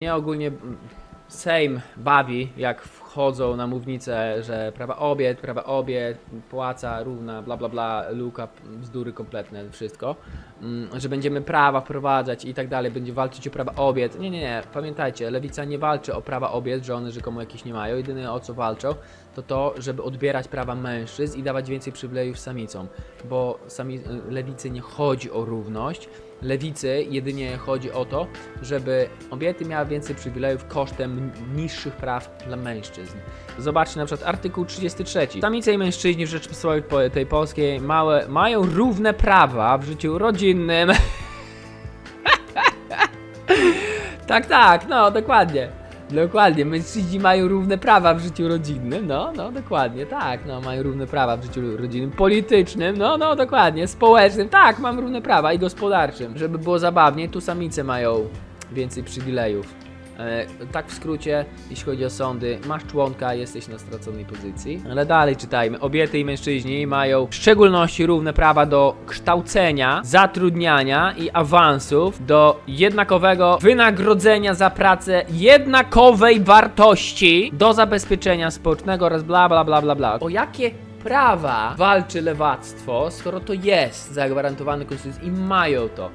Mnie ogólnie mm, Sejm bawi, jak wchodzą na mównicę, że prawa obiet, prawa obiet, płaca równa, bla bla bla, luka, bzdury kompletne, wszystko. Mm, Że będziemy prawa wprowadzać i tak dalej, będzie walczyć o prawa obiet. Nie, nie, nie, pamiętajcie, lewica nie walczy o prawa obiet, że one rzekomo jakieś nie mają. Jedyne o co walczą, to to, żeby odbierać prawa mężczyzn i dawać więcej przywilejów samicom. Bo sami, lewicy nie chodzi o równość, lewicy jedynie chodzi o to, żeby kobiety miały więcej przywilejów kosztem niższych praw dla mężczyzn. Zobaczcie na przykład artykuł 33. Samice i mężczyźni w Rzeczypospolitej tej Polskiej małe, mają równe prawa w życiu rodzinnym. tak, tak, no dokładnie. Dokładnie, mężczyźni mają równe prawa w życiu rodzinnym, no, no, dokładnie, tak, no, mają równe prawa w życiu rodzinnym, politycznym, no, no, dokładnie, społecznym, tak, mam równe prawa i gospodarczym. Żeby było zabawniej, tu samice mają więcej przywilejów. E, tak w skrócie, jeśli chodzi o sądy, masz członka, jesteś na straconej pozycji. Ale dalej czytajmy. Kobiety i mężczyźni mają w szczególności równe prawa do kształcenia, zatrudniania i awansów, do jednakowego wynagrodzenia za pracę jednakowej wartości, do zabezpieczenia społecznego oraz bla bla bla bla bla. O jakie prawa walczy lewactwo, skoro to jest zagwarantowane konstytucją i mają to?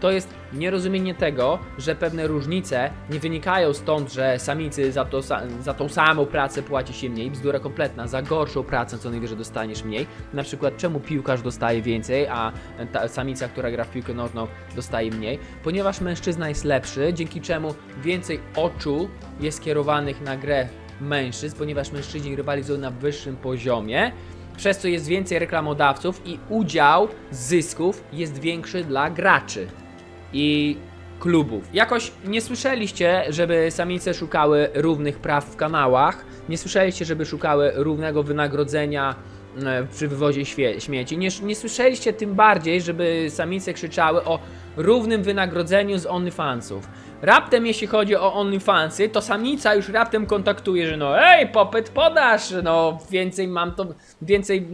To jest nierozumienie tego, że pewne różnice nie wynikają stąd, że samicy za, to, za tą samą pracę płaci się mniej, bzdura kompletna, za gorszą pracę co najwyżej dostaniesz mniej. Na przykład czemu piłkarz dostaje więcej, a ta samica, która gra w piłkę nożną dostaje mniej? Ponieważ mężczyzna jest lepszy, dzięki czemu więcej oczu jest kierowanych na grę mężczyzn, ponieważ mężczyźni rywalizują na wyższym poziomie, przez co jest więcej reklamodawców i udział zysków jest większy dla graczy i klubów. Jakoś nie słyszeliście, żeby samice szukały równych praw w kanałach, nie słyszeliście, żeby szukały równego wynagrodzenia e, przy wywozie śmieci. Nie, nie słyszeliście tym bardziej, żeby samice krzyczały o równym wynagrodzeniu z OnlyFansów. Raptem jeśli chodzi o OnlyFansy, to samica już raptem kontaktuje, że no ej, popyt podasz, no więcej mam to, więcej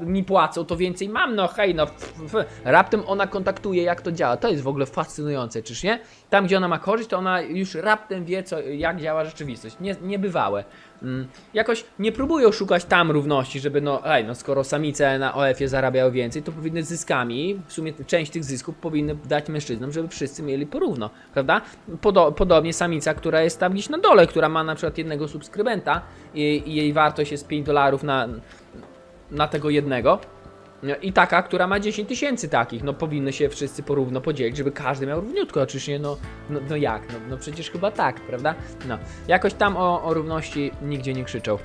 mi płacą, to więcej mam, no hej, no f, f. Raptem ona kontaktuje jak to działa, to jest w ogóle fascynujące, czyż nie? Tam gdzie ona ma korzyść, to ona już raptem wie co, jak działa rzeczywistość, nie, niebywałe. Mm, jakoś nie próbują szukać tam równości, żeby no, ej, no skoro samice na OF-ie zarabiają więcej, to powinny zyskami, w sumie część tych zysków powinny dać mężczyznom, żeby wszyscy mieli porówno, prawda? Podo podobnie samica, która jest tam gdzieś na dole, która ma na przykład jednego subskrybenta i, i jej wartość jest 5 dolarów na, na tego jednego. No I taka, która ma 10 tysięcy takich, no powinny się wszyscy porówno podzielić, żeby każdy miał równiutko, oczywiście, no, no, no jak, no, no przecież chyba tak, prawda? No, jakoś tam o, o równości nigdzie nie krzyczą.